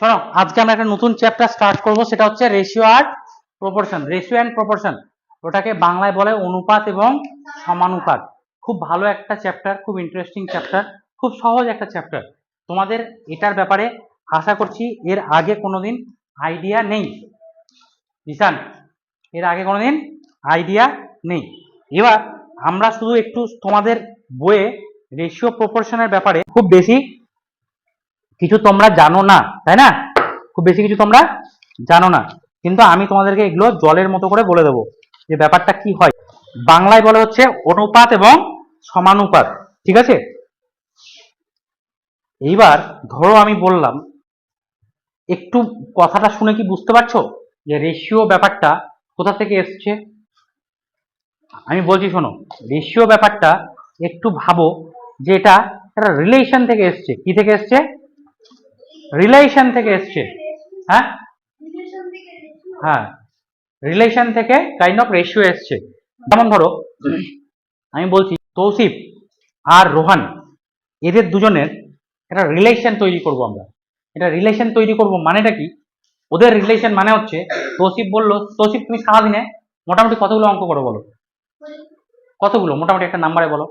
শোনো, আজকে আমরা একটা নতুন চ্যাপ্টার স্টার্ট করব, সেটা হচ্ছে রেশিও আর প্রপোর্শন রেশিও অ্যান্ড প্রপোর্শন ওটাকে বাংলায় বলে অনুপাত এবং সমানুপাত। খুব ভালো একটা চ্যাপ্টার খুব ইন্টারেস্টিং চ্যাপ্টার খুব সহজ একটা চ্যাপ্টার তোমাদের এটার ব্যাপারে আশা করছি এর আগে কোনোদিন আইডিয়া নেই। ঈশান, এর আগে কোনোদিন আইডিয়া নেই। এবার আমরা শুধু একটু তোমাদের বইয়ে রেশিও প্রপোর্শনের ব্যাপারে খুব বেশি কিছু তোমরা জানো না, তাই না? খুব বেশি কিছু তোমরা জানো না। কিন্তু আমি তোমাদেরকে এগুলো জলের মতো করে বলে দেবো যে ব্যাপারটা কি হয়। বাংলায় বলে হচ্ছে অনুপাত এবং সমানুপাত, ঠিক আছে? এইবার ধরো আমি বললাম, একটু কথাটা শুনে কি বুঝতে পারছ? যে রেশিও ব্যাপারটা কোথা থেকে এসছে? আমি বলছি শোনো রেশিও ব্যাপারটা একটু ভাবো যে এটা একটা রিলেশন থেকে এসছে। কি থেকে এসছে? রিলেশন থেকে এসছে। হ্যাঁ? হ্যাঁ। রিলেশন থেকে কাইন্ড অফ রেশিও এসছে। যেমন ধরো আমি বলছি তৌসিফ আর রোহান এদের দুজনের একটা রিলেশন তৈরি করব আমরা। এটা রিলেশন তৈরি করব মানেটা কি? ওদের রিলেশন মানে হচ্ছে তৌসিফ বলল তৌসিফ তুমি সারাদিনে মোটামুটি কতগুলো অঙ্ক করো বলো? কতগুলো? মোটামুটি একটা নাম্বারে বলো।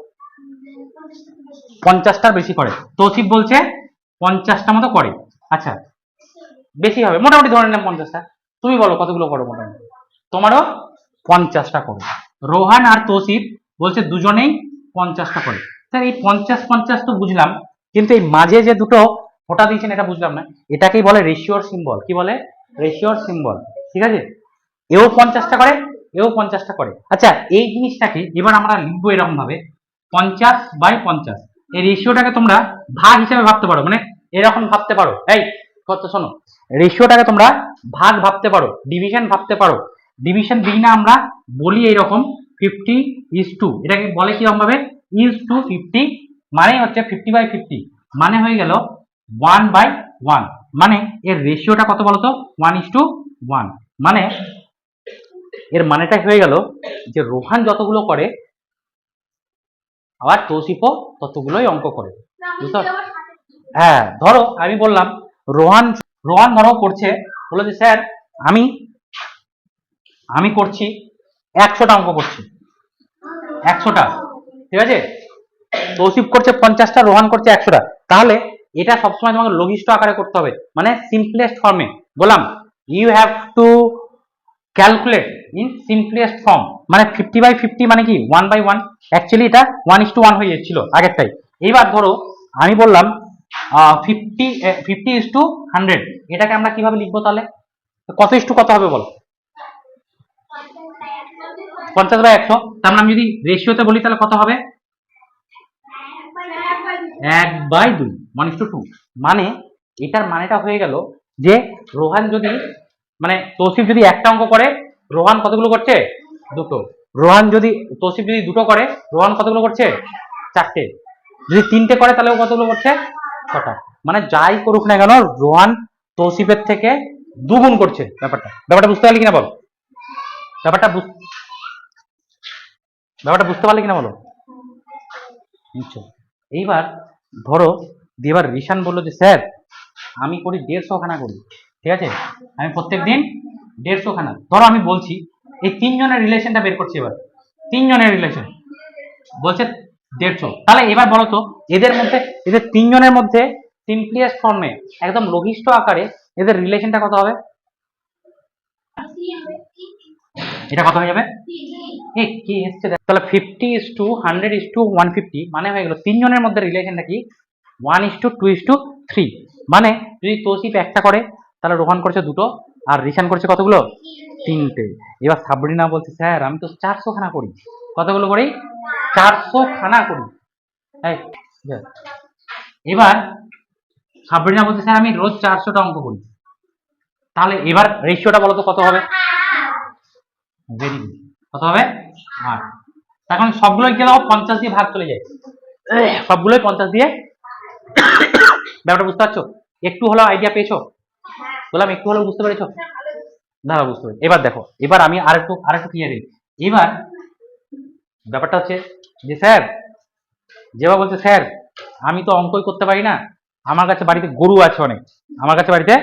পঞ্চাশটার বেশি করে। তৌসিফ বলছে পঞ্চাশটা মতো করে। আচ্ছা বেশি হবে। মোটামুটি ধরে নিলাম পঞ্চাশটা। তুমি বলো, কতগুলো করো মোটামুটি? তোমারও পঞ্চাশটা করো। রোহান আর তৌসিফ বলছে দুজনেই পঞ্চাশটা করে। স্যার, এই পঞ্চাশ পঞ্চাশ তো বুঝলাম, কিন্তু এই মাঝে যে দুটো ফোটা দিয়েছেন, এটা বুঝলাম না। এটাকেই বলে রেশিওর সিম্বল কি বলে? রেশিওর সিম্বল ঠিক আছে? এও পঞ্চাশটা করে, এও পঞ্চাশটা করে। আচ্ছা এই জিনিসটাকে এবার আমরা লিখব এরকম ভাবে পঞ্চাশ বাই পঞ্চাশ। এই রেশিওটাকে তোমরা ভাগ হিসেবে ভাবতে পারো। মানে এরকম ভাবতে পারো। এই কত শোনো। রেশিওটাকে তোমরা ভাগ ভাবতে পারো ডিভিশন ভাবতে পারো। ডিভিশন দিই না আমরা বলি এইরকম ফিফটি ইজ টু এটাকে বলে কীরকম ভাবে ইজ টু ফিফটি মানে হচ্ছে ফিফটি বাই ফিফটি মানে হয়ে গেল ওয়ান বাই ওয়ান মানে এর রেশিওটা কত বলতো? ওয়ান ইজ টু ওয়ান মানে এর মানেটা হয়ে গেল? যে রোহান যতগুলো করে আবার তৌসিফও ততগুলোই অঙ্ক করে। বুঝতে পারছ? হ্যাঁ ধরো আমি বললাম, রোহান রোহান ধরো করছে বলে যে, স্যার, আমি আমি করছি, একশোটা অঙ্ক করছি, একশোটা, ঠিক আছে? তৌসিফ করছে পঞ্চাশটা, রোহান করছে একশোটা। তাহলে এটা সবসময় তোমাকে লঘিষ্ঠ আকারে করতে হবে মানে সিম্পলেস্ট ফর্মে বললাম you have to calculate in simplest form মানে ফিফটি বাই ফিফটি মানে কি? ওয়ান বাই ওয়ান অ্যাকচুয়ালি এটা ওয়ান ইস টু ওয়ান হয়ে যাচ্ছিল আগেরটাই। এইবার ধরো, আমি বললাম fifty fifty is to hundred এটাকে আমরা কীভাবে লিখব তাহলে? কত ইস টু কত হবে বলো? পঞ্চাশ বাই একশো। তার মানে আমি যদি রেশিওতে বলি তাহলে কত হবে? এক বাই দুই ওয়ান ইস টু টু মানে এটার মানেটা হয়ে গেল যে রোহান যদি মানে তৌসিফ যদি একটা অঙ্ক করে, রোহান কতগুলো করছে? দুটো। রোহান যদি, তৌসিফ যদি দুটো করে, রোহান কতগুলো করছে? চারটে। যদি তিনটে করে তাহলে কতগুলো করছে? মানে যাই করুক না কেন, রোহান তৌসিফের থেকে দুগুণ করছে ব্যাপারটা। ব্যাপারটা বুঝতে পারলি কিনা বল? ব্যাপারটা ব্যাপারটা বুঝতে পারলি কিনা বলো? নিশ্চয় এইবার ধরো, এবার রিশান বলল যে, স্যার, আমি করি দেড়শো খানা করি। ঠিক আছে? আমি প্রত্যেক দিন দেড়শো খানা ধরো আমি বলছি, এই তিনজনের রিলেশনটা বের করছি এবার। তিনজনের রিলেশন বলছে দেড়শো। তাহলে এবার বলো তো, এদের মধ্যে, এদের তিনজনের মধ্যে সিম্পলিয়েস্ট ফর্মে একদম লঘিষ্ঠ আকারে, এদের রিলেশনটা কত হবে? এটা কত হয়ে যাবে? এ, কি এসছে তাহলে fifty is to hundred is to one fifty মানে হয়ে গেল তিনজনের মধ্যে রিলেশনটা কি? One is to two two is to মানে যদি তৌসিফ একটা করে, তাহলে রোহান করছে দুটো, আর রিশান করছে কতগুলো? তিনটে। এবার সাবরিনা বলছে, স্যার, আমি তো চারশো খানা করি। কতগুলো করি? চারশো খানা করি দেখ। এবার সাবরিনা বলছে স্যার আমি রোজ চারশোটা অঙ্ক করি। তাহলে এবার রেশিওটা বলো তো কত হবে? ভেরি গুড কত হবে? আট। এখন সবগুলোই কি দেবো পঞ্চাশ দিয়ে ভাগ চলে যায়। সবগুলোই পঞ্চাশ দিয়ে ব্যাপারটা বুঝতে পারছ? একটু হলেও আইডিয়া পেয়েছ? বললাম, একটু হলেও বুঝতে পেরেছ? দাঁড়া বুঝতে পেরেছি। এবার দেখো, এবার আমি আরেকটু আরেকটু ক্লিয়ার দিই এবার ব্যাপারটা হচ্ছে যে, স্যার, যেভাবে বলছে, স্যার, আমি তো অঙ্কই করতে পারি না। আমার কাছে বাড়িতে গরু আছে অনেক। আমার কাছে বাড়িতে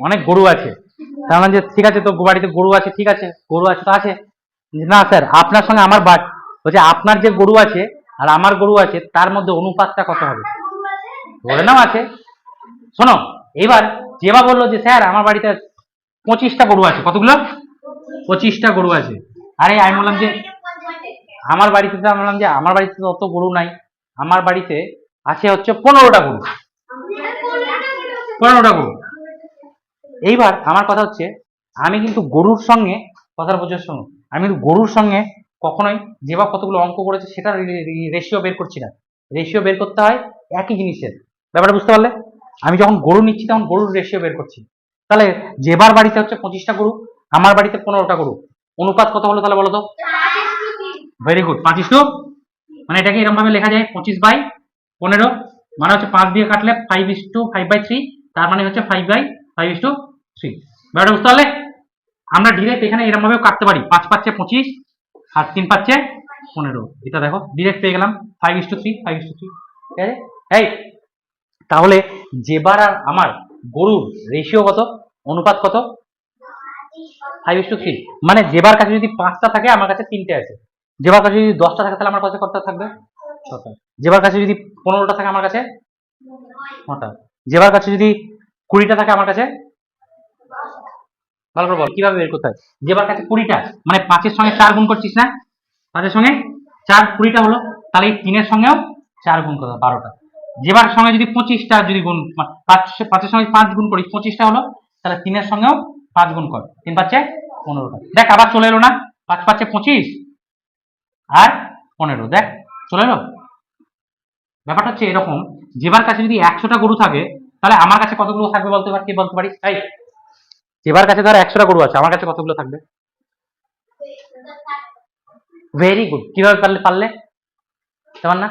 অনেক গরু আছে। তার মানে যে, ঠিক আছে তো, বাড়িতে গরু আছে, ঠিক আছে, গরু আছে তো আছে। না, স্যার, আপনার সঙ্গে আমার বাট বলছে, আপনার যে গরু আছে আর আমার গরু আছে, তার মধ্যে অনুপাতটা কত হবে? ধরে নাও আছে। শোনো, এবার যেবা বলল যে, স্যার, আমার বাড়িতে পঁচিশটা গরু আছে। কতগুলো? পঁচিশটা গরু আছে। আরে, আমি বললাম যে আমার বাড়িতে তো বললাম যে আমার বাড়িতে তো অত গরু নাই, আমার বাড়িতে আছে হচ্ছে পনেরোটা গরু। পনেরোটা গরু। এইবার আমার কথা হচ্ছে, আমি কিন্তু গরুর সঙ্গে কথার বোঝার শোনো আমি কিন্তু গরুর সঙ্গে কখনোই যে বা কতগুলো অঙ্ক করেছে সেটা রেশিও বের করছি না। রেশিও বের করতে হয় একই জিনিসের। ব্যাপারটা বুঝতে পারলে? আমি যখন গরু নিচ্ছি তখন গরুর রেশিও বের করছি। তাহলে যেবার বাড়িতে হচ্ছে পঁচিশটা গরু, আমার বাড়িতে পনেরোটা গরু। অনুপাত কত হলো তাহলে বলো তো? ভেরি গুড পাঁচ ইস মানে এটাকে এরকম ভাবে লেখা যায়, পঁচিশ বাই পনেরো। মানে হচ্ছে পাঁচ দিয়ে কাটলে five is to five by three তার মানে হচ্ছে five by five is to three ব্যাপারটা বুঝতে পারলে? আমরা ডিরেক্ট এখানে এরকম ভাবেও কাটতে পারি। পাঁচ পাচ্ছে পঁচিশ, আর তিন পাচ্ছে পনেরো। এটা দেখো ডিরেক্ট পেয়ে গেলাম। Five is to three five is to three ঠিক আছে? এই, তাহলে যেবার আর আমার গরুর রেশিও কত? অনুপাত কত? ফাইভ ইস টু থ্রি মানে যেবার কাছে যদি পাঁচটা থাকে, আমার কাছে তিনটে আছে। যেবার কাছে যদি দশটা থাকে তাহলে আমার কাছে কতটা থাকবে? ছটা। যেবার কাছে যদি পনেরোটা থাকে আমার কাছে? নটা। যেবার কাছে যদি কুড়িটা থাকে আমার কাছে? ভালো করে বল কীভাবে বের করতে হয়? যেবার কাছে কুড়িটা মানে পাঁচের সঙ্গে চার গুণ করছিস না? পাঁচের সঙ্গে চার কুড়িটা হলো তাহলে এই তিনের সঙ্গেও চার গুণ করতে বারোটা। যেবার সঙ্গে যদি পঁচিশটা যদি গুণ পাঁচ পাঁচের সঙ্গে পাঁচ গুণ করিস পঁচিশটা হলো তাহলে তিনের সঙ্গেও পাঁচ গুণ কর। তিন পাচ্ছে পনেরোটা। দেখ আবার চলে এলো না। পাঁচ পাচ্ছে পঁচিশ আর পনেরো, দেখ, চলে এলো? ব্যাপারটা হচ্ছে এরকম, যেবার কাছে যদি একশোটা গরু থাকে, তাহলে আমার কাছে কতগুলো থাকবে বলতে পার কে বলতে পারিস তাই যেবার কাছে ধর একশোটা গরু আছে, আমার কাছে কতগুলো থাকবে? ভেরি গুড কীভাবে পারলে পারলে? তেমন না?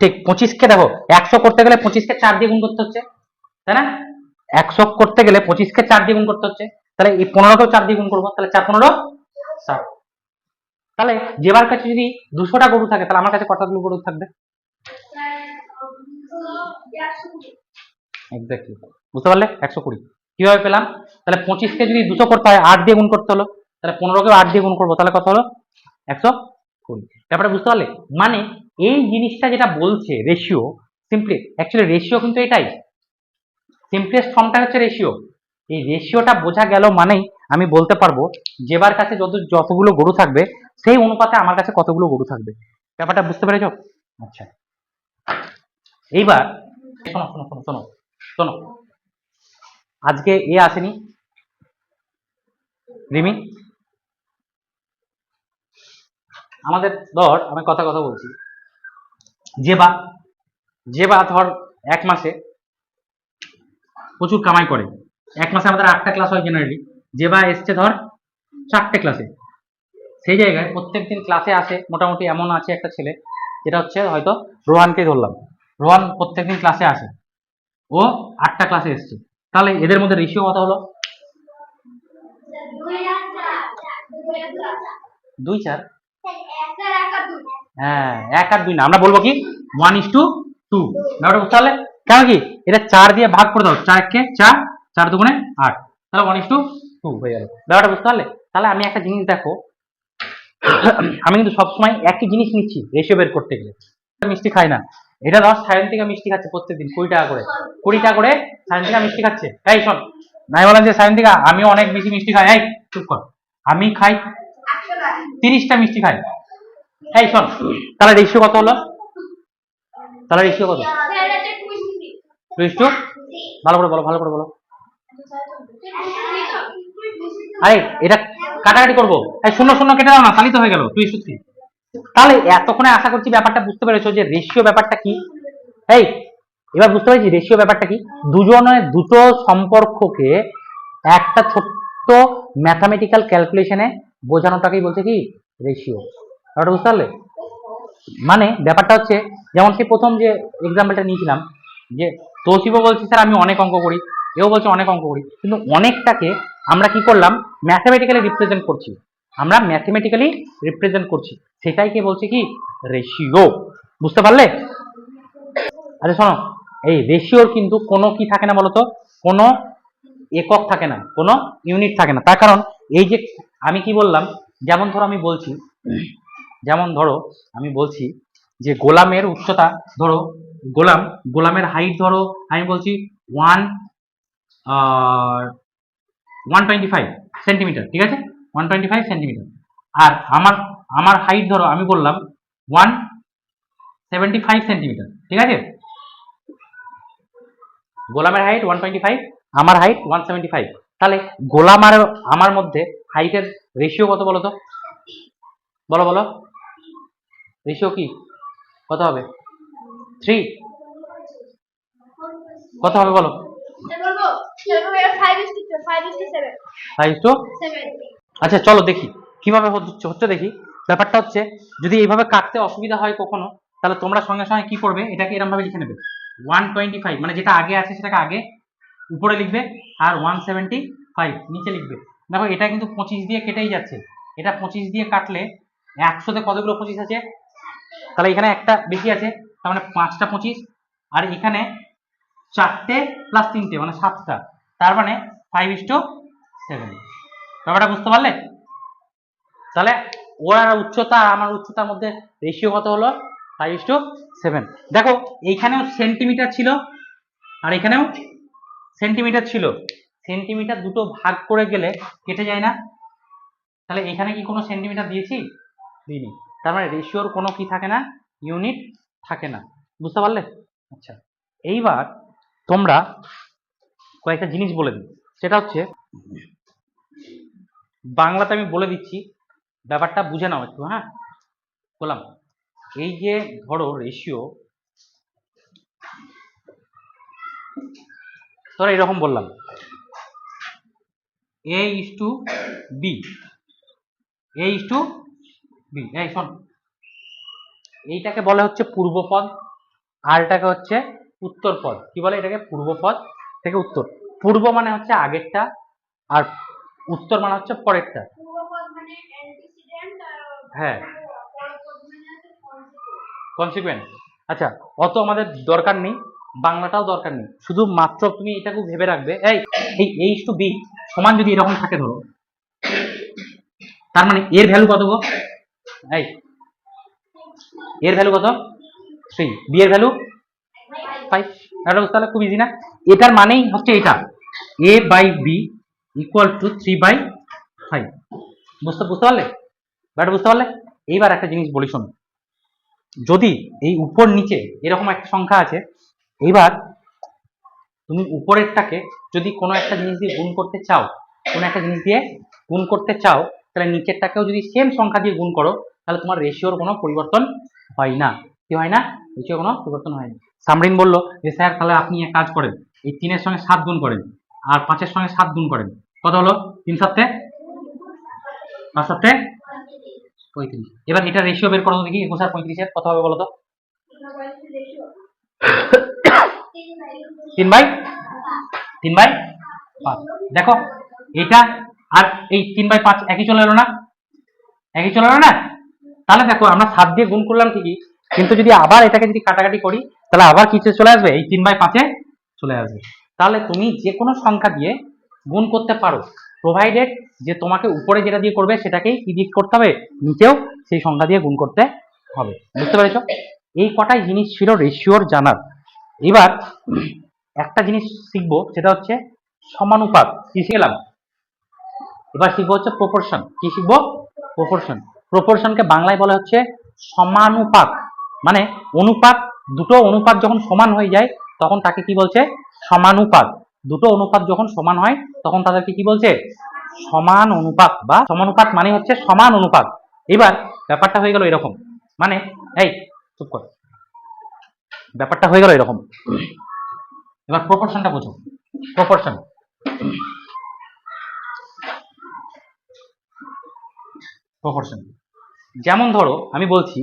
ঠিক, পঁচিশকে দেখো, একশো করতে গেলে পঁচিশকে চার দিয়ে গুণ করতে হচ্ছে, তাই না? একশো করতে গেলে পঁচিশকে চার দিয়ে গুণ করতে হচ্ছে তাহলে এই পনেরোকেও চার দিয়ে গুণ করব, তাহলে চার পনেরো ষাট তাহলে যেবার কাছে যদি দুশোটা গরু থাকে, তাহলে আমার কাছে কতগুলো গরু থাকবে? বুঝতে পারলে? একশো কুড়ি। কীভাবে পেলাম? তাহলে পঁচিশকে যদি দুশো করতে হয় আট দিয়ে গুণ করতে হলো। তাহলে পনেরোকেও আট দিয়ে গুণ করব, তাহলে কত হলো? একশো কুড়ি। ব্যাপারটা বুঝতে পারলে? মানে এই জিনিসটা যেটা বলছে রেশিও সিম্পলি অ্যাকচুয়ালি রেশিও কিন্তু এটাই। সিম্পলেস্ট ফর্মটা হচ্ছে রেশিও এই রেশিওটা বোঝা গেল মানেই আমি বলতে পারব, যেবার কাছে যত, যতগুলো গরু থাকবে, সেই অনুপাতে আমার কাছে কতগুলো গরু থাকবে। ব্যাপারটা বুঝতে পেরেছ? আচ্ছা। এইবার, শোনো শোনো শোনো শোনো শোনো। আজকে এ আসেনি। রিমি? আমাদের, ধর, আমি কথা কথা বলছি। যে বা যে বা ধর এক মাসে প্রচুর কামাই করে। এক মাসে আমাদের আটটা ক্লাস হয় জেনারেলি যে বা এসছে ধর চারটে ক্লাসে সেই জায়গায় প্রত্যেক দিন ক্লাসে আসে, মোটামুটি এমন আছে একটা ছেলে, যেটা হচ্ছে হয়তো রোহানকে ধরলাম। রোহান প্রত্যেকদিন ক্লাসে আসে। ও আটটা ক্লাসে এসছে। তাহলে এদের মধ্যে রেশিও কত হলো? দুই চার। হ্যাঁ এক আর দুই না। আমরা বলব কি? ওয়ান ইস টু টু ব্যাপারটা বুঝতে পারলে? কেন কি? এটা চার দিয়ে ভাগ করে দাও। চারকে চার চার দুগুণে আট। তাহলে ওয়ান ইস টু টু হয়ে গেল। ব্যাপারটা বুঝতে পারলে? তাহলে আমি একটা জিনিস দেখো। আমি কিন্তু সবসময় একই জিনিস নিচ্ছি রেশিও বের করতে গেলে। মিষ্টি খাই না। এটা ধর সায়ন্তিকা মিষ্টি খাচ্ছে প্রত্যেকদিন কুড়ি টাকা করে। কুড়ি টাকা করে সায়ন্তিকা মিষ্টি খাচ্ছে। এই শোন নাই বলেন যে সায়ন্তিকা আমি অনেক বেশি মিষ্টি খাই। এই চুপ কর। আমি খাই তিরিশটা মিষ্টি খাই। এই শোন তাহলে রেশিও কত হলো? তাহলে রেশিও কত? ভালো করে বলো ভালো করে বলো। আরে, এটা কাটাকাটি করব। শূন্য শূন্য কেটে দাও না তাহলেই তো হয়ে গেল টু থ্রি তাহলে এতক্ষণে আশা করছি ব্যাপারটা বুঝতে পেরেছ যে রেশিও ব্যাপারটা কি? এই, এবার বুঝতে পেরেছি রেশিও ব্যাপারটা কি? দুজনের দুটো সম্পর্ককে একটা ছোট্ট ম্যাথামেটিক্যাল ক্যালকুলেশনে বোঝানোটাকেই বলছে কি? রেশিও ব্যাপারটা বুঝতে পারলে? মানে ব্যাপারটা হচ্ছে, যেমন সেই প্রথম যে এক্সাম্পলটা নিয়েছিলাম, যে তৌসিফও বলছে, স্যার, আমি অনেক অঙ্ক করি। এও বলছে অনেক অঙ্ক করি। কিন্তু অনেকটাকে আমরা কি করলাম? ম্যাথামেটিক্যালি রিপ্রেজেন্ট করছি। আমরা ম্যাথমেটিক্যালি রিপ্রেজেন্ট করছি। সেটাই কে বলছে কি? রেশিও বুঝতে পারলে? আচ্ছা শোনো। এই রেশিওর কিন্তু কোনো কি থাকে না বলতো? কোনো একক থাকে না। কোনো ইউনিট থাকে না। তার কারণ এই যে আমি কি বললাম? যেমন ধরো আমি বলছি, যেমন ধরো আমি বলছি যে গোলামের উচ্চতা, ধরো গোলাম, গোলামের হাইট ধরো, আমি বলছি one one twenty five centimetre ঠিক আছে? ওয়ান টোয়েন্টি ফাইভ সেন্টিমিটার আর আমার আমার হাইট ধরো, আমি বললাম ওয়ান সেভেন্টি ফাইভ সেন্টিমিটার ঠিক আছে? গোলামের হাইট ওয়ান টোয়েন্টি ফাইভ আমার হাইট ওয়ান সেভেন্টি ফাইভ তাহলে গোলাম আর আমার মধ্যে হাইটের রেশিও কত বলো তো বলো বলো। রেশিও কি? কত হবে? থ্রি কত হবে বলো? আচ্ছা চলো দেখি। কীভাবে হচ্ছে হচ্ছে দেখি। ব্যাপারটা হচ্ছে, যদি এইভাবে কাটতে অসুবিধা হয় কখনো, তাহলে তোমরা সঙ্গে সঙ্গে কি করবে, এটাকে এরকম ভাবে লিখে নেবে। ওয়ান টোয়েন্টি ফাইভ মানে যেটা আগে আছে, সেটাকে আগে উপরে লিখবে, আর ওয়ান সেভেন্টি ফাইভ নিচে লিখবে। দেখো, এটা কিন্তু পঁচিশ দিয়ে কেটেই যাচ্ছে। এটা পঁচিশ দিয়ে কাটলে একশোতে কতগুলো পঁচিশ আছে? তাহলে এখানে একটা বেশি আছে, তার মানে পাঁচটা পঁচিশ। আর এখানে চারটে প্লাস তিনটে মানে সাতটা। তার মানে ফাইভ ইস টু সেভেন ব্যাপারটা বুঝতে পারলে? তাহলে ওর উচ্চতা, আমার উচ্চতার মধ্যে রেশিও কত হলো? ফাইভ ইস টু সেভেন দেখো, এইখানেও সেন্টিমিটার ছিল, আর এখানেও সেন্টিমিটার ছিল। সেন্টিমিটার দুটো ভাগ করে গেলে কেটে যায় না। তাহলে এখানে কি কোনো সেন্টিমিটার দিয়েছি? দিইনি। তার মানে রেশিওর কোনো কি থাকে না? ইউনিট থাকে না। বুঝতে পারলে? আচ্ছা। এইবার তোমরা কয়েকটা জিনিস বলে দিই। সেটা হচ্ছে, বাংলাতে আমি বলে দিচ্ছি, ব্যাপারটা বুঝে নাও একটু হ্যাঁ? বললাম, এই যে ধরো রেশিও ধরো এরকম বললাম A is to B A is to B এই শোন, এইটাকে বলে হচ্ছে পূর্বপদ, আর এটাকে হচ্ছে উত্তর পদ। কি বলে এটাকে? পূর্বপদ থেকে উত্তর। পূর্ব মানে হচ্ছে আগেরটা আর উত্তর মানে হচ্ছে পরেরটা। মানে হ্যাঁ। পরপদ মানে। কনসিকুয়েন্স আচ্ছা অত আমাদের দরকার নেই বাংলাটাও দরকার নেই। শুধু মাত্র তুমি এটাকে ভেবে রাখবে। এই এই এইচ টু বি সমান যদি এরকম থাকে ধরো। তার মানে এর ভ্যালু কত গো? এই এর ভ্যালু কত? থ্রি বি এর ভ্যালু খুব ইজি না? এটার মানেই হচ্ছে এটা। A by B equal to three by five বুঝতে বুঝতে পারলে? ব্যাটা বুঝতে পারলে? এইবার একটা জিনিস বলি শোনো। যদি এই উপর নিচে এরকম একটা সংখ্যা আছে, এইবার তুমি উপরেরটাকে যদি কোনো একটা জিনিস দিয়ে গুণ করতে চাও, কোনো একটা জিনিস দিয়ে গুণ করতে চাও, তাহলে নিচেরটাকেও যদি সেম সংখ্যা দিয়ে গুণ করো, তাহলে তোমার রেশিওর কোনো পরিবর্তন হয় না। কি হয় না? রেশিও কোনো পরিবর্তন হয় না। সামরিন বলল যে, স্যার, তাহলে আপনি এক কাজ করেন। এই তিনের সঙ্গে সাত গুণ করেন আর পাঁচের সঙ্গে সাত গুণ করেন। কত হলো? তিন সাতে? পাঁচ সাতে? পঁয়ত্রিশ। এবার এটা রেশিও বের করো দেখি, একুশ আর পঁয়ত্রিশের কত হবে বলো তো? তিন বাই? তিন বাই পাঁচ। দেখো, এটা আর এই তিন বাই পাঁচ একই চলে এলো না? একই চলে এলো না? তাহলে দেখো, আমরা সাত দিয়ে গুণ করলাম ঠিকই। কিন্তু যদি আবার এটাকে যদি কাটাকাটি করি, তাহলে আবার কিছু চলে আসবে? এই তিন বাই পাঁচে চলে আসবে। তাহলে তুমি যে কোনো সংখ্যা দিয়ে গুণ করতে পারো প্রোভাইডেড যে তোমাকে উপরে যেটা দিয়ে করবে, সেটাকেই দিয়ে করতে হবে? নিচেও সেই সংখ্যা দিয়ে গুণ করতে হবে। বুঝতে পেরেছ? এই কটাই জিনিস ছিল রেশিওর জানার। এবার একটা জিনিস শিখব, সেটা হচ্ছে সমানুপাত। কি শিখলাম? এবার শিখব হচ্ছে প্রপোর্শন কি শিখব? প্রপোর্শন প্রপোর্শনকে বাংলায় বলা হচ্ছে সমানুপাত। মানে অনুপাত, দুটো অনুপাত যখন সমান হয়ে যায়, তখন তাকে কি বলছে? সমানুপাত। দুটো অনুপাত যখন সমান হয়, তখন তাদেরকে কি বলছে? সমান অনুপাত বা সমানুপাত মানে হচ্ছে সমান অনুপাত। এবার ব্যাপারটা হয়ে গেল এরকম। মানে এই, চুপ কর। ব্যাপারটা হয়ে গেল এরকম। এবার প্রপোর্শনটা বোঝো। প্রপোর্শন প্রপোর্শন যেমন ধরো, আমি বলছি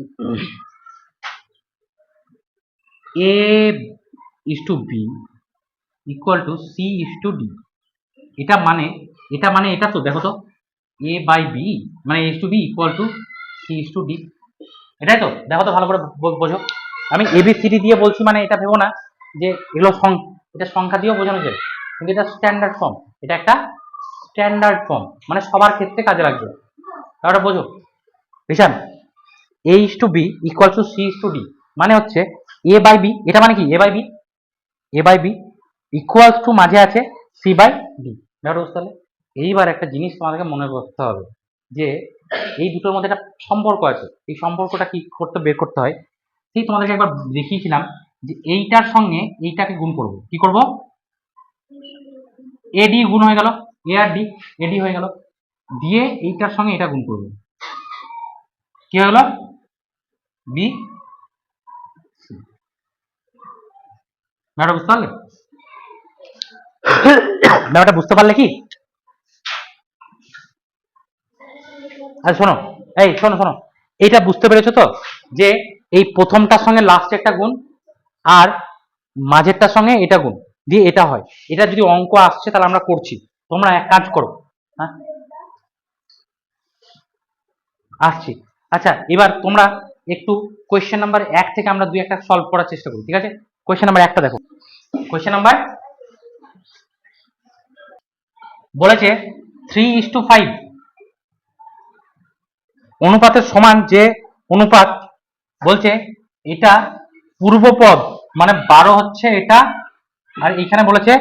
A is to B equal to C is to D এটা মানে এটা মানে এটা তো, দেখো তো এ বাই বি মানে is to B equal to C is to D এটাই তো, দেখো তো ভালো করে বোঝো। আমি এবিসিডি দিয়ে বলছি মানে এটা ভেবো না যে এগুলো এটা সংখ্যা দিয়েও বোঝানো যায় কিন্তু এটা স্ট্যান্ডার্ড ফর্ম এটা একটা স্ট্যান্ডার্ড ফর্ম মানে সবার ক্ষেত্রে কাজে লাগবে। তাহলে বোঝো। Rishan A is to B equal to C is to D মানে হচ্ছে এ বাই বি এটা মানে কি? A by B A by B equals to মাঝে আছে সি বাই ডি ব্যাপারটা বুঝতে পারলে এইবার একটা জিনিস তোমাদেরকে মনে করতে হবে যে এই দুটোর মধ্যে একটা সম্পর্ক আছে। এই সম্পর্কটা কি করতে, বের করতে হয়? সেই তোমাদেরকে একবার দেখিয়েছিলাম যে এইটার সঙ্গে এইটাকে গুণ করব। কি করব? এডি গুণ হয়ে গেল। এ আর ডি এডি হয়ে গেল। দিয়ে এইটার সঙ্গে এটা গুণ করব। কি হয়ে গেল? বি ব্যাপারটা বুঝতে পারলে বুঝতে পারলে কি? আচ্ছা শোনো, এই শোনো শোনো। এইটা বুঝতে পেরেছ তো? যে এই প্রথমটার সঙ্গে লাস্ট একটা গুণ আর মাঝেরটার সঙ্গে এটা গুণ, দিয়ে এটা হয়। এটা যদি অঙ্ক আসছে, তাহলে আমরা করছি। তোমরা এক কাজ করো হ্যাঁ? আসছি। আচ্ছা এবার তোমরা একটু কোয়েশ্চেন নাম্বার এক থেকে আমরা দুই একটা সলভ করার চেষ্টা করি, ঠিক আছে? কোয়েশ্চেন নাম্বার একটা দেখো। কোয়েশ্চেন নাম্বার বলেছে থ্রি ইস টু ফাইভ অনুপাতের সমান যে অনুপাত বলছে এটা পূর্বপদ মানে বারো হচ্ছে এটা, আর এখানে বলেছে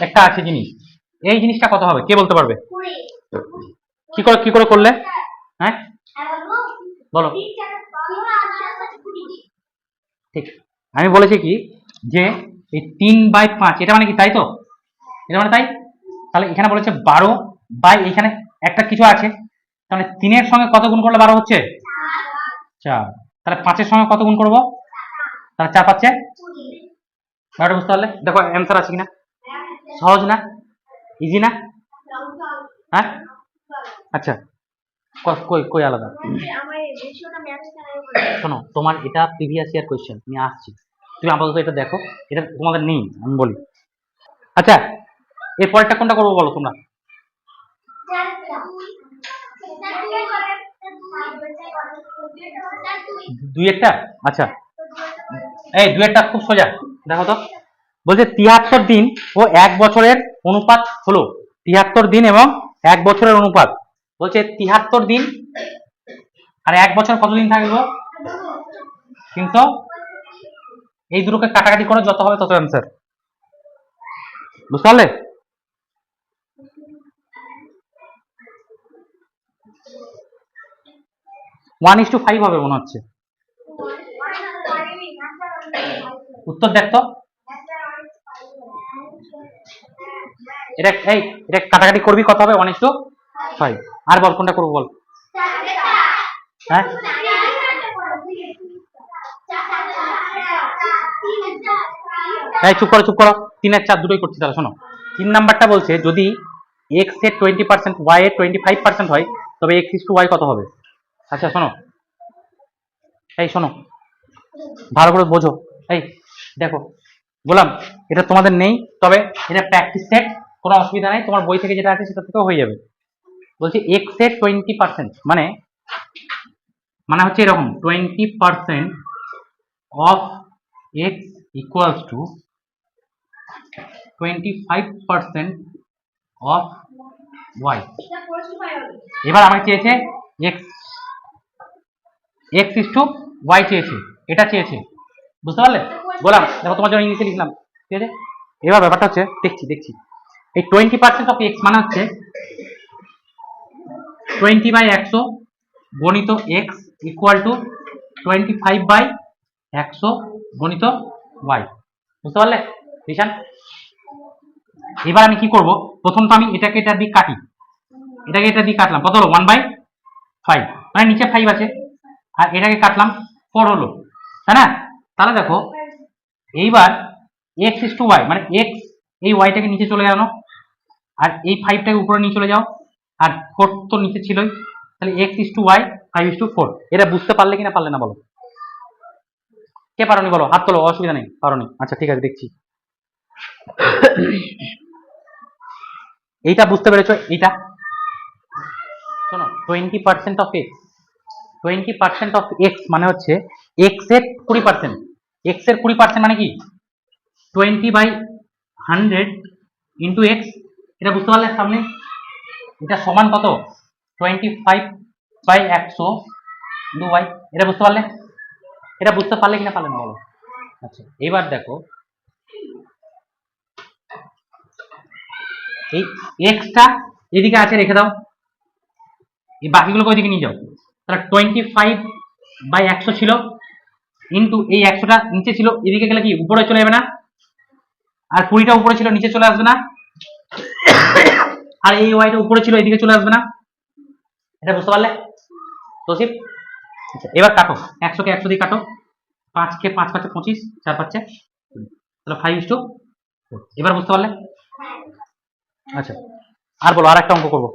একটা আছে জিনিস। এই জিনিসটা কত হবে? কে বলতে পারবে? কি করে কি করে করলে? হ্যাঁ? বলো। ঠিক। আমি বলেছি কি? যে এই তিন বাই পাঁচ এটা মানে কি তাই তো? এটা মানে তাই? তাহলে এখানে বলেছে বারো বাই এখানে একটা কিছু আছে তাহলে তিনের সঙ্গে কত গুণ করলে বারো হচ্ছে? চার। তাহলে পাঁচের সঙ্গে কত গুণ করব? তাহলে চার পাঁচে কুড়ি ব্যাপারটা বুঝতে পারলে? দেখো অ্যান্সার আছে কিনা সহজ না? ইজি না? হ্যাঁ? আচ্ছা কই কই আলাদা? শোনো তোমার এটা প্রিভিয়াস ইয়ার কোয়েশ্চেন আমি আসছি। তুমি আপাতত এটা দেখো। এটা তোমাদের নেই, আমি বলি। আচ্ছা এর পরেরটা কোনটা করব বলো তোমরা? দুই একটা? আচ্ছা। এই, দুই একটা খুব সোজা, দেখো তো। বলছে তিয়াত্তর দিন ও এক বছরের অনুপাত হলো। তিয়াত্তর দিন এবং এক বছরের অনুপাত। বলছে তিয়াত্তর দিন, আর এক বছর কতদিন থাকব কিন্তু এই দুটোকে কাটাকাটি করো যত হবে তত অ্যান্সার বুঝতে পারলে? ওয়ান ইস টু ফাইভ হবে মনে হচ্ছে। উত্তর দেখ তো। এটা, এই, এটা কাটাকাটি করবি কত হবে? ওয়ান ইস টু ফাইভ আর বল কোনটা করব বল। হ্যাঁ? এই, চুপ করো চুপ করো। তিনের চার দুটোই করছি, তাহলে শোনো। তিন নাম্বারটা বলছে, যদি এক্সের টোয়েন্টি পার্সেন্ট ওয়াই এর টোয়েন্টি ফাইভ পার্সেন্ট হয়, তবে এক্স ইস টু ওয়াই কত হবে? আচ্ছা শোনো। এই, শোনো। ভালো করে বোঝো। এই, দেখো। বললাম, এটা তোমাদের নেই, তবে এটা প্র্যাকটিস সেট কোনো অসুবিধা নেই। তোমার বই থেকে যেটা আছে, সেটা থেকেও হয়ে যাবে। বলছি এক্সের টোয়েন্টি পার্সেন্ট মানে মানে হচ্ছে এরকম twenty percent of X equals to twenty five percent of Y এবার আমাকে চেয়েছে X X is to Y চেয়েছে। এটা চেয়েছে। বুঝতে পারলে? বললাম দেখো তোমার জন্য ইংলিশে লিখলাম। ঠিক আছে? এবার ব্যাপারটা হচ্ছে দেখছি দেখছি। এই টোয়েন্টি পার্সেন্ট অফ এক্স মানে হচ্ছে টোয়েন্টি বাই একশো গণিত X equal to twenty five by একশো গণিত ওয়াই বুঝতে পারলে? রিশান এবার আমি কি করব? প্রথম তো আমি এটাকে এটা দিয়ে কাটি। এটাকে এটা দিয়ে কাটলাম। কত হলো? ওয়ান বাই ফাইভ মানে নিচে ফাইভ আছে। আর এটাকে কাটলাম। ফোর হলো। তাই না? তাহলে দেখো, এইবার এক্স ইস টু ওয়াই মানে এক্স এই ওয়াইটাকে নিচে চলে যাও আর এই ফাইভটাকে উপরে নিয়ে চলে যাও। আর ফোর তো নিচে ছিলই। তাহলে X is to Y five is to four এটা বুঝতে পারলে কিনা পারলে না বলো? কে পারোনি বলো? হাত তোলো, অসুবিধা নেই, পারোনি। আচ্ছা ঠিক আছে, দেখছি। এইটা বুঝতে পেরেছ? এইটা? শোনো twenty percent of X twenty percent of X মানে হচ্ছে এক্সের কুড়ি পার্সেন্ট এক্সের কুড়ি পার্সেন্ট মানে কি? Twenty by hundred into X এটা বুঝতে পারলে সামনে? এটা সমান কত? টোয়েন্টি ফাইভ বাই একশো ইন্টু ওয়াই এটা বুঝতে পারলে? এটা বুঝতে পারলে কিনা পারলে না বলো। আচ্ছা এবার দেখো এই এক্সটা এদিকে আছে রেখে দাও। এই বাকিগুলোকে ওইদিকে নিয়ে যাও। তাহলে টোয়েন্টি ফাইভ বাই একশো ছিল। ইন্টু এই একশোটা নিচে ছিল, এদিকে গেলে কি উপরে চলে যাবে না? আর কুড়িটা উপরে ছিল, নিচে চলে আসবে না? আর এই ওয়াইটা উপরে ছিল, এদিকে চলে আসবে না? এটা বুঝতে পারলে? তোসিফ? আচ্ছা এবার কাটো। একশোকে একশো দিয়ে কাটো। পাঁচকে পাঁচ পাঁচে পঁচিশ, চার পাঁচে। তাহলে ফাইভ ইস টু এবার বুঝতে পারলে? আচ্ছা আর বলো আর একটা অঙ্ক করব।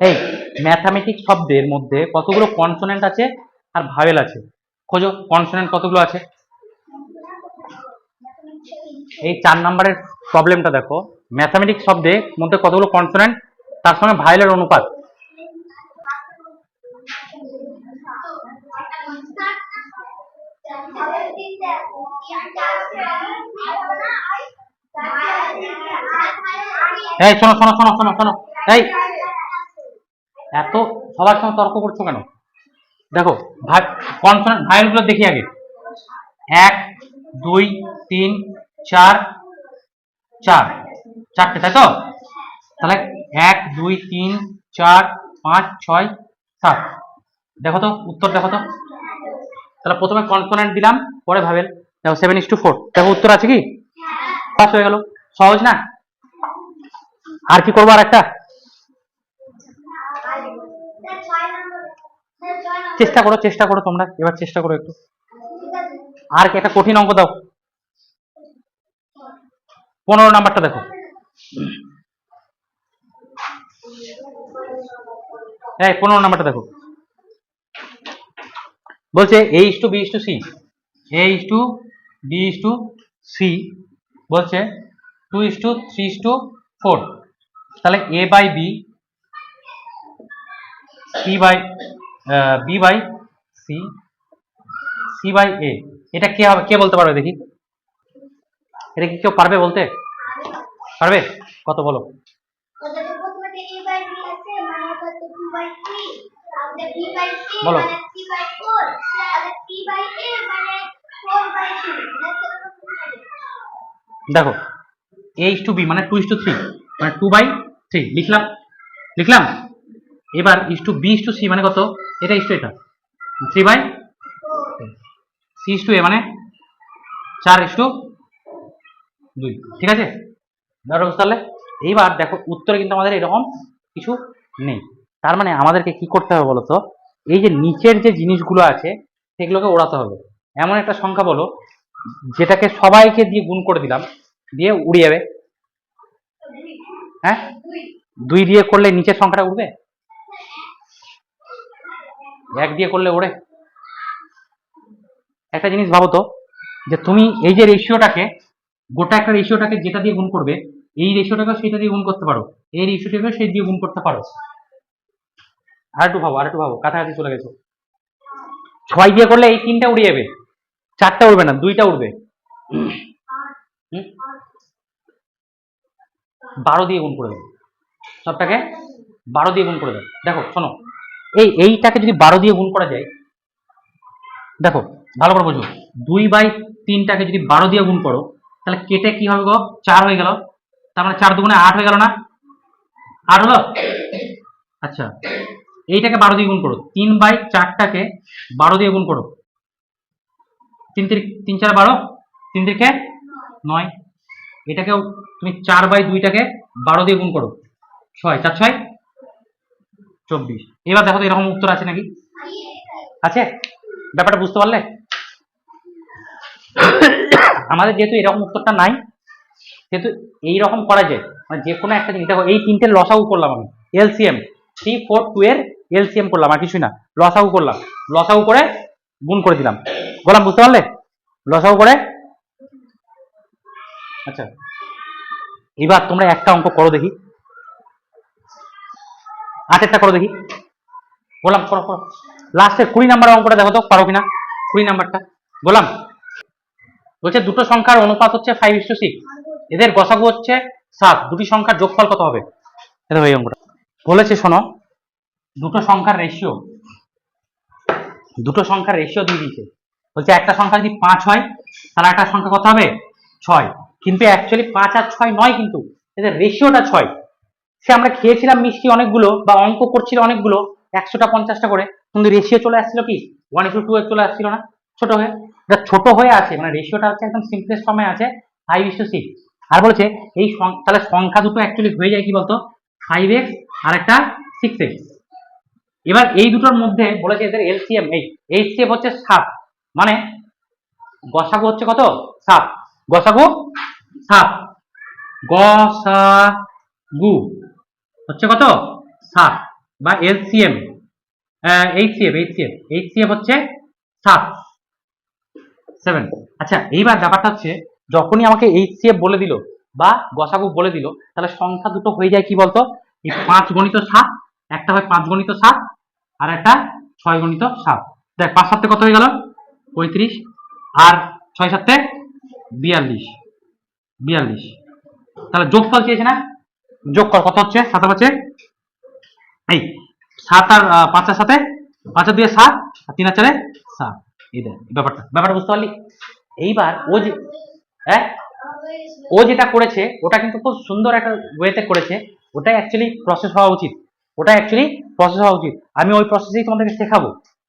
এই ম্যাথামেটিক্স শব্দের মধ্যে কতগুলো কনসোনেন্ট আছে আর ভাওয়েল আছে? খোঁজো কনসোনেন্ট কতগুলো আছে? এই চার নাম্বারের প্রবলেমটা দেখো। ম্যাথামেটিক্স শব্দের মধ্যে কতগুলো কনসোনেন্ট তার সঙ্গে ভাইলের অনুপাত। এই, শোনো শোনো শোনো শোনো শোনো। এই, এত সবার সঙ্গে তর্ক করছ কেন? দেখো কনসোনেন্ট ভাইলগুলো দেখি আগে। এক, দুই, তিন, চার চার। চারটে, তাই তো? তাহলে এক, দুই, তিন, চার, পাঁচ, ছয়, সাত। দেখো তো, উত্তর দেখো তো। তাহলে প্রথমে কনসোনেন্ট দিলাম, পরে ভাবেল দেখো সেভেন ইস টু ফোর দেখো উত্তর আছে কি? পাস হয়ে গেল। সহজ না? আর কি করব আর একটা চেষ্টা করো চেষ্টা করো তোমরা। এবার চেষ্টা করো একটু। আর কি, একটা কঠিন অঙ্ক দাও। পনেরো নাম্বারটা দেখো। হ্যাঁ পনেরো নাম্বারটা দেখো। বলছে A is to B to C A is to B is to C বলছে two is to three is to four তাহলে A by B C by B by C C by A এটা কে হবে কে বলতে পারবে দেখি? এটা কি কেউ পারবে বলতে? পারবে? কত বলো? বলো। দেখো এ ইস টু বি মানে টু ইস টু থ্রি মানে টু বাই থ্রি লিখলাম লিখলাম? এবার is to B is to C মানে কত? এটা ইস টু এটা। Three by C is to A মানে চার ইস টু দুই, ঠিক আছে? ধরো পারলে এইবার দেখো, উত্তরে কিন্তু আমাদের এরকম কিছু নেই। তার মানে আমাদেরকে কি করতে হবে বলতো? এই যে নিচের যে জিনিসগুলো আছে, সেগুলোকে ওড়াতে হবে। এমন একটা সংখ্যা বলো, যেটাকে সবাইকে দিয়ে গুণ করে দিলাম, দিয়ে উড়ে যাবে। হ্যাঁ? দুই দিয়ে করলে নিচের সংখ্যাটা উঠবে? এক দিয়ে করলে ওড়ে। একটা জিনিস ভাবো তো, যে তুমি এই যে রেশিওটাকে গোটা একটা রেশিওটাকে যেটা দিয়ে গুণ করবে, এই রেশিওটাকে সেটা দিয়ে গুণ করতে পারো। এই রেশিওটাকে সেই দিয়ে গুণ করতে পারো। আর একটু ভাবো আর একটু ভাবো, কাছাকাছি চলে গেছো। ছয় দিয়ে করলে এই তিনটা উড়ে যাবে। চারটা উড়বে না, দুইটা উড়বে? বারো দিয়ে গুণ করে দেবে সবটাকে বারো দিয়ে গুণ করে দেবে দেখো, শোনো, এই, এইটাকে যদি বারো দিয়ে গুণ করা যায়, দেখো, ভালো করে বোঝো, দুই বাই তিনটাকে যদি বারো দিয়ে গুণ করো, তাহলে কেটে কি হবে গো? চার হয়ে গেল। তার মানে চার দুগুণে আট হয়ে গেল না? আট হলো? আচ্ছা এইটাকে বারো দিয়ে গুণ করো। তিন বাই চারটাকে বারো দিয়ে গুণ করো। তিন তিন তিন চার বারো? তিন তিরিকে নয়। এটাকেও তুমি চার বাই দুইটাকে বারো দিয়ে গুণ করো। ছয়, চার, ছয়? চব্বিশ। এবার দেখো তো এরকম উত্তর আছে নাকি? আছে? ব্যাপারটা বুঝতে পারলে? আমাদের যেহেতু এরকম উত্তরটা নাই, সেহেতু এইরকম করা যায়। মানে যে কোনো একটা জিনিস। দেখো, এই তিনটে লসাগু করলাম আমি। এলসিএম থ্রি ফোর টু এর এলসিএম করলাম, আর কিছুই না। লসাগু করলাম। লসাগু করে গুণ করে দিলাম। বললাম বুঝতে পারলে? লসাগু করে? আচ্ছা। এবার তোমরা একটা অঙ্ক করো দেখি। আটেরটা করো দেখি। বললাম করো করো। লাস্টের কুড়ি নাম্বার অঙ্কটা দেখো তো, পারো কিনা? কুড়ি নাম্বারটা। বললাম বলছে দুটো সংখ্যার অনুপাত হচ্ছে ফাইভ ইস টু সিক্স এদের গসাগু হচ্ছে সাত। দুটি সংখ্যার যোগফল কত হবে? এটা এই অঙ্কটা। বলেছে, শোনো, দুটো সংখ্যার রেশিও দুটো সংখ্যার রেশিও দিয়ে দিয়েছে। বলছে একটা সংখ্যা যদি পাঁচ হয়, তাহলে একটা সংখ্যা কত হবে? ছয়। কিন্তু অ্যাকচুয়ালি পাঁচ আর ছয় নয় কিন্তু, এদের রেশিওটা ছয়। সে আমরা খেয়েছিলাম মিষ্টি অনেকগুলো, বা অঙ্ক করছিল অনেকগুলো, একশোটা পঞ্চাশটা করে, কিন্তু রেশিও চলে আসছিল কি? ওয়ান ইস টু চলে আসছিল না, ছোট হয়ে। এটা ছোট হয়ে আছে মানে রেশিওটা হচ্ছে একদম সিম্পলেস্ট ফর্মে আছে ফাইভ ইস সিক্স আর বলছে, এই তাহলে সংখ্যা দুটো অ্যাকচুয়ালি হয়ে যায় কি বলতো? ফাইভ এক্স আর একটা সিক্স এক্স এবার এই দুটোর মধ্যে বলেছে এদের এলসিএম এই এইচসিএফ হচ্ছে সাত। মানে গসাগু হচ্ছে কত? সাত। গসাগু? সাত। গসাগু হচ্ছে কত? সাত বা এলসিএম এইচসিএফ এইচসিএফ এইচসিএফ হচ্ছে সাত। সেভেন আচ্ছা এইবার ব্যাপারটা হচ্ছে, যখনই আমাকে এইচসিএফ বলে দিল বা গসাগু বলে দিল, তাহলে সংখ্যা দুটো হয়ে যায় কি বলতো? এই পাঁচ গণিত সাত, একটা হয় পাঁচ গণিত সাত, আর একটা ছয় গণিত সাত। দেখ, পাঁচ সাতে কত হয়ে গেল? পঁয়ত্রিশ আর ছয় সাতে বিয়াল্লিশ বিয়াল্লিশ। তাহলে যোগফল চেয়েছে না? যোগ কর কত হচ্ছে? সাত হচ্ছে এই, সাত আর পাঁচের সাথে পাঁচের দিয়ে সাত, আর তিন আর চারে সাত। এই দেখ ব্যাপারটা ব্যাপারটা বুঝতে পারলি? এইবার ও যে হ্যাঁ? ও যেটা করেছে, ওটা কিন্তু খুব সুন্দর একটা ওয়েতে করেছে। ওটাই অ্যাকচুয়ালি প্রসেস হওয়া উচিত। ওটা অ্যাকচুয়ালি প্রসেস হওয়া উচিত। আমি ওই প্রসেসেই তোমাদেরকে শেখাবো।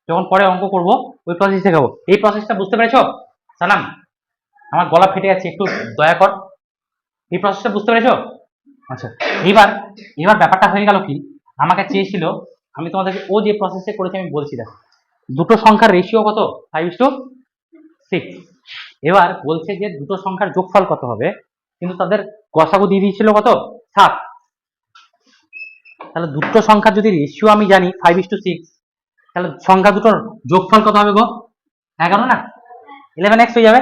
যখন পরে অঙ্ক করব, ওই প্রসেস শেখাবো। এই প্রসেসটা বুঝতে পেরেছ? সালাম। আমার গলা ফেটে যাচ্ছে, একটু দয়া কর। এই প্রসেসটা বুঝতে পেরেছ? আচ্ছা এবার এবার ব্যাপারটা হয়ে গেল কি? আমাকে চেয়েছিল, আমি তোমাদেরকে ও যে প্রসেসে করেছে, আমি বলছি, দেখ, দুটো সংখ্যার রেশিও কত? ফাইভ টু সিক্স এবার বলছে যে দুটো সংখ্যার যোগফল কত হবে? কিন্তু তাদের গসাগু দিয়ে দিয়েছিল কত? সাত। তাহলে দুটো সংখ্যার যদি রেশিও আমি জানি ফাইভ ইস টু সিক্স তাহলে সংখ্যা দুটোর যোগফল কত হবে গো? এগারো না? ইলেভেন এক্স হয়ে যাবে।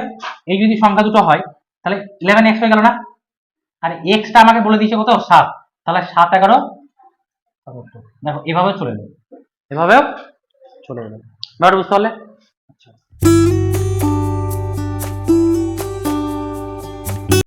এই যদি সংখ্যা দুটো হয়, তাহলে ইলেভেন এক্স হয়ে গেল না? আর এক্সটা আমাকে বলে দিয়েছে কত? সাত। তাহলে সাত, এগারো। দেখো, এভাবেও চলে যাবে। এভাবেও চলে যাবে। বুঝতে পারলে?